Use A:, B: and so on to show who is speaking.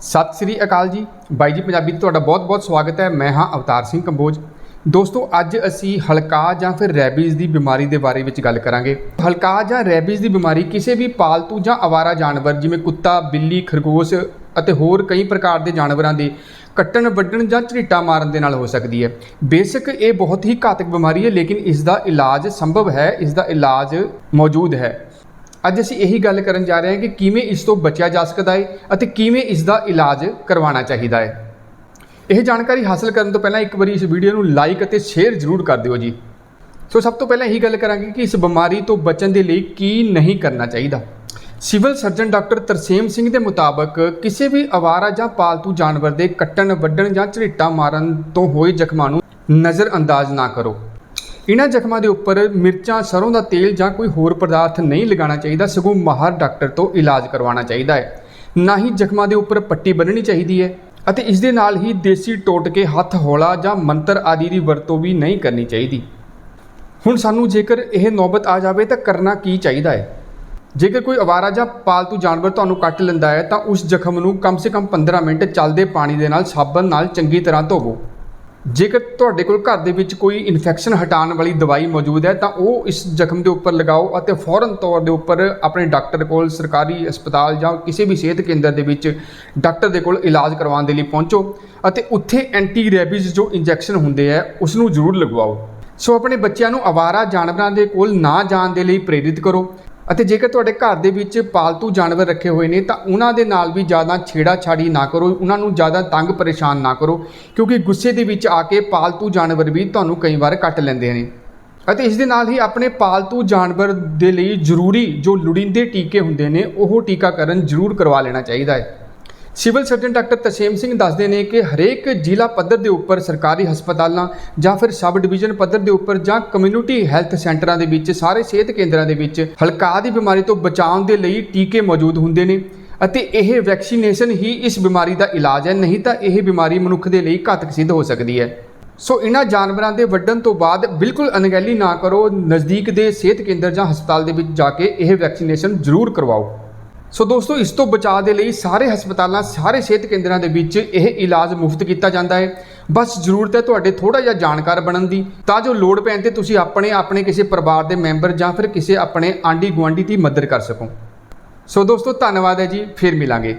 A: ਸਤਿ ਸ੍ਰੀ ਅਕਾਲ ਜੀ। ਬਾਈ ਜੀ, ਪੰਜਾਬੀ ਤੁਹਾਡਾ ਬਹੁਤ-ਬਹੁਤ ਸਵਾਗਤ ਹੈ। ਮੈਂ ਹਾਂ ਅਵਤਾਰ ਸਿੰਘ ਕੰਬੋਜ। ਦੋਸਤੋ, ਅੱਜ ਅਸੀਂ ਹਲਕਾ ਜਾਂ ਫਿਰ ਰੈਬੀਜ਼ ਦੀ ਬਿਮਾਰੀ ਦੇ ਬਾਰੇ ਵਿੱਚ ਗੱਲ ਕਰਾਂਗੇ। ਹਲਕਾ ਜਾਂ ਰੈਬੀਜ਼ ਦੀ ਬਿਮਾਰੀ ਕਿਸੇ ਵੀ ਪਾਲਤੂ ਜਾਂ ਆਵਾਰਾ ਜਾਨਵਰ, ਜਿਵੇਂ ਕੁੱਤਾ, ਬਿੱਲੀ, ਖਰਗੋਸ਼ ਅਤੇ ਹੋਰ ਕਈ ਪ੍ਰਕਾਰ ਦੇ ਜਾਨਵਰਾਂ ਦੇ ਕੱਟਣ, ਵੱਢਣ ਜਾਂ ਝਰੀਟਾ ਮਾਰਨ ਦੇ ਨਾਲ ਹੋ ਸਕਦੀ ਹੈ। ਬੇਸ਼ੱਕ ਇਹ ਬਹੁਤ ਹੀ ਘਾਤਕ ਬਿਮਾਰੀ ਹੈ, ਲੇਕਿਨ ਇਸ ਦਾ ਇਲਾਜ ਸੰਭਵ ਹੈ, ਇਸ ਦਾ ਇਲਾਜ ਮੌਜੂਦ ਹੈ। ਅੱਜ ਅਸੀਂ ਇਹੀ ਗੱਲ ਕਰਨ ਜਾ ਰਹੇ ਹਾਂ ਕਿ ਕਿਵੇਂ ਇਸ ਤੋਂ ਬਚਿਆ ਜਾ ਸਕਦਾ ਹੈ ਅਤੇ ਕਿਵੇਂ ਇਸ ਦਾ ਇਲਾਜ ਕਰਵਾਉਣਾ ਚਾਹੀਦਾ ਹੈ। ਇਹ ਜਾਣਕਾਰੀ ਹਾਸਲ ਕਰਨ ਤੋਂ ਪਹਿਲਾਂ ਇੱਕ ਵਾਰੀ ਇਸ ਵੀਡੀਓ ਨੂੰ ਲਾਈਕ ਅਤੇ ਸ਼ੇਅਰ ਜ਼ਰੂਰ ਕਰ ਦਿਓ ਜੀ। ਸੋ ਸਭ ਤੋਂ ਪਹਿਲਾਂ ਇਹੀ ਗੱਲ ਕਰਾਂਗੇ ਕਿ ਇਸ ਬਿਮਾਰੀ ਤੋਂ ਬਚਣ ਦੇ ਲਈ ਕੀ ਨਹੀਂ ਕਰਨਾ ਚਾਹੀਦਾ। Civil surgeon doctor Tarsem Singh ਦੇ ਮੁਤਾਬਕ ਕਿਸੇ ਵੀ ਆਵਾਰਾ ਜਾਂ ਪਾਲਤੂ ਜਾਨਵਰ ਦੇ ਕੱਟਣ, ਵੱਢਣ ਜਾਂ ਝਰੀਟਾ ਮਾਰਨ ਤੋਂ ਹੋਏ ਜ਼ਖਮਾਂ ਨੂੰ ਨਜ਼ਰ ਅੰਦਾਜ਼ ਨਾ ਕਰੋ। ਇਹਨਾਂ ਜ਼ਖਮਾਂ ਦੇ ਉੱਪਰ ਮਿਰਚਾਂ, ਸਰੋਂ ਦਾ ਤੇਲ ਜਾਂ ਕੋਈ ਹੋਰ ਪਦਾਰਥ ਨਹੀਂ ਲਗਾਉਣਾ ਚਾਹੀਦਾ, ਸਗੋਂ ਮਾਹਰ ਡਾਕਟਰ ਤੋਂ ਇਲਾਜ ਕਰਵਾਉਣਾ ਚਾਹੀਦਾ ਹੈ। ਨਾ ਹੀ ਜ਼ਖਮਾਂ ਦੇ ਉੱਪਰ ਪੱਟੀ ਬੰਨਣੀ ਚਾਹੀਦੀ ਹੈ ਅਤੇ ਇਸ ਦੇ ਨਾਲ ਹੀ ਦੇਸੀ ਟੋਟਕੇ, ਹੱਥ ਹੌਲਾ ਜਾਂ ਮੰਤਰ ਆਦਿ ਦੀ ਵਰਤੋਂ ਵੀ ਨਹੀਂ ਕਰਨੀ ਚਾਹੀਦੀ। ਹੁਣ ਸਾਨੂੰ ਜੇਕਰ ਇਹ ਨੌਬਤ ਆ ਜਾਵੇ ਤਾਂ ਕਰਨਾ ਕੀ ਚਾਹੀਦਾ ਹੈ? ਜੇਕਰ ਕੋਈ ਅਵਾਰਾ ਜਾਂ ਪਾਲਤੂ ਜਾਨਵਰ ਤੁਹਾਨੂੰ ਕੱਟ ਲੈਂਦਾ ਹੈ ਤਾਂ ਉਸ ਜ਼ਖਮ ਨੂੰ ਕਮ ਸੇ ਕਮ 15 ਮਿੰਟ ਚੱਲਦੇ ਪਾਣੀ ਦੇ ਨਾਲ ਸਾਬਣ ਨਾਲ ਚੰਗੀ ਤਰ੍ਹਾਂ ਧੋਵੋ। ਜੇਕਰ ਤੁਹਾਡੇ ਕੋਲ ਘਰ ਦੇ ਵਿੱਚ ਕੋਈ ਇਨਫੈਕਸ਼ਨ ਹਟਾਉਣ ਵਾਲੀ ਦਵਾਈ ਮੌਜੂਦ ਹੈ, ਤਾਂ ਉਹ ਇਸ ਜ਼ਖਮ ਦੇ ਉੱਪਰ ਲਗਾਓ ਅਤੇ ਫੌਰਨ ਤੌਰ ਦੇ ਉੱਪਰ ਆਪਣੇ ਡਾਕਟਰ ਕੋਲ ਸਰਕਾਰੀ ਹਸਪਤਾਲ ਜਾਂ ਕਿਸੇ ਵੀ ਸਿਹਤ ਕੇਂਦਰ ਦੇ ਵਿੱਚ ਡਾਕਟਰ ਦੇ ਕੋਲ ਇਲਾਜ ਕਰਵਾਉਣ ਦੇ ਲਈ ਪਹੁੰਚੋ ਅਤੇ ਉੱਥੇ ਐਂਟੀ ਰੈਬੀਜ਼ ਜੋ ਇੰਜੈਕਸ਼ਨ ਹੁੰਦੇ ਆ ਉਸ ਨੂੰ ਜ਼ਰੂਰ ਲਗਵਾਓ। ਸੋ ਆਪਣੇ ਬੱਚਿਆਂ ਨੂੰ ਆਵਾਰਾ ਜਾਨਵਰਾਂ ਦੇ ਕੋਲ ਨਾ ਜਾਣ ਦੇ ਲਈ ਪ੍ਰੇਰਿਤ ਕਰੋ ਅਤੇ ਜੇਕਰ ਤੁਹਾਡੇ ਘਰ ਦੇ ਵਿੱਚ ਪਾਲਤੂ ਜਾਨਵਰ ਰੱਖੇ ਹੋਏ ਨੇ, ਤਾਂ ਉਹਨਾਂ ਦੇ ਨਾਲ ਵੀ ਜ਼ਿਆਦਾ ਛੇੜਾ ਛਾੜੀ ਨਾ ਕਰੋ। ਉਹਨਾਂ ਨੂੰ ਜ਼ਿਆਦਾ ਤੰਗ ਪਰੇਸ਼ਾਨ ਨਾ ਕਰੋ, ਕਿਉਂਕਿ ਗੁੱਸੇ ਦੇ ਵਿੱਚ ਆ ਕੇ ਪਾਲਤੂ ਜਾਨਵਰ ਵੀ ਤੁਹਾਨੂੰ ਕਈ ਵਾਰ ਕੱਟ ਲੈਂਦੇ ਨੇ। ਅਤੇ ਇਸ ਦੇ ਨਾਲ ਹੀ ਆਪਣੇ ਪਾਲਤੂ ਜਾਨਵਰ ਦੇ ਲਈ ਜ਼ਰੂਰੀ ਜੋ ਲੋੜੀਂਦੇ ਟੀਕੇ ਹੁੰਦੇ ਨੇ, ਉਹ ਟੀਕਾਕਰਨ ਜ਼ਰੂਰ ਕਰਵਾ ਲੈਣਾ ਚਾਹੀਦਾ ਹੈ। Civil surgeon doctor Taseem Singh ਦੱਸਦੇ ਨੇ ਕਿ ਹਰੇਕ ਜ਼ਿਲ੍ਹਾ ਪੱਧਰ ਦੇ ਉੱਪਰ ਸਰਕਾਰੀ ਹਸਪਤਾਲਾਂ ਜਾਂ ਫਿਰ ਸਬ ਡਿਵੀਜ਼ਨ ਪੱਧਰ ਦੇ ਉੱਪਰ ਜਾਂ ਕਮਿਊਨਿਟੀ ਹੈਲਥ ਸੈਂਟਰਾਂ ਦੇ ਵਿੱਚ, ਸਾਰੇ ਸਿਹਤ ਕੇਂਦਰਾਂ ਦੇ ਵਿੱਚ ਹਲਕਾ ਦੀ ਬਿਮਾਰੀ ਤੋਂ ਬਚਾਉਣ ਦੇ ਲਈ ਟੀਕੇ ਮੌਜੂਦ ਹੁੰਦੇ ਨੇ ਅਤੇ ਇਹ ਵੈਕਸੀਨੇਸ਼ਨ ਹੀ ਇਸ ਬਿਮਾਰੀ ਦਾ ਇਲਾਜ ਹੈ, ਨਹੀਂ ਤਾਂ ਇਹ ਬਿਮਾਰੀ ਮਨੁੱਖ ਦੇ ਲਈ ਘਾਤਕ ਸਿੱਧ ਹੋ ਸਕਦੀ ਹੈ। ਸੋ ਇਹਨਾਂ ਜਾਨਵਰਾਂ ਦੇ ਵੱਢਣ ਤੋਂ ਬਾਅਦ ਬਿਲਕੁਲ ਅਣਗਹਿਲੀ ਨਾ ਕਰੋ, ਨਜ਼ਦੀਕ ਦੇ ਸਿਹਤ ਕੇਂਦਰ ਜਾਂ ਹਸਪਤਾਲ ਦੇ ਵਿੱਚ ਜਾ ਕੇ ਇਹ ਵੈਕਸੀਨੇਸ਼ਨ ਜ਼ਰੂਰ ਕਰਵਾਓ। ਸੋ ਦੋਸਤੋ, ਇਸ ਤੋਂ ਬਚਾਅ ਦੇ ਲਈ ਸਾਰੇ ਹਸਪਤਾਲਾਂ, ਸਾਰੇ ਸਿਹਤ ਕੇਂਦਰਾਂ ਦੇ ਵਿੱਚ ਇਹ ਇਲਾਜ ਮੁਫਤ ਕੀਤਾ ਜਾਂਦਾ ਹੈ। ਬਸ ਜ਼ਰੂਰਤ ਹੈ ਤੁਹਾਡੇ ਥੋੜਾ ਜਿਹਾ ਜਾਣਕਾਰ ਬਣਨ ਦੀ। ਤਾਂ ਜੋ ਲੋੜ ਪੈਣ ਤੇ ਤੁਸੀਂ ਆਪਣੇ ਆਪਣੇ ਕਿਸੇ ਪਰਿਵਾਰ ਦੇ ਮੈਂਬਰ ਜਾਂ ਫਿਰ ਕਿਸੇ ਆਪਣੇ ਆਂਢੀ ਗੁਆਂਢੀ ਦੀ ਮਦਦ ਕਰ ਸਕੋ। ਸੋ ਦੋਸਤੋ, ਧੰਨਵਾਦ ਹੈ ਜੀ। ਫਿਰ ਮਿਲਾਂਗੇ।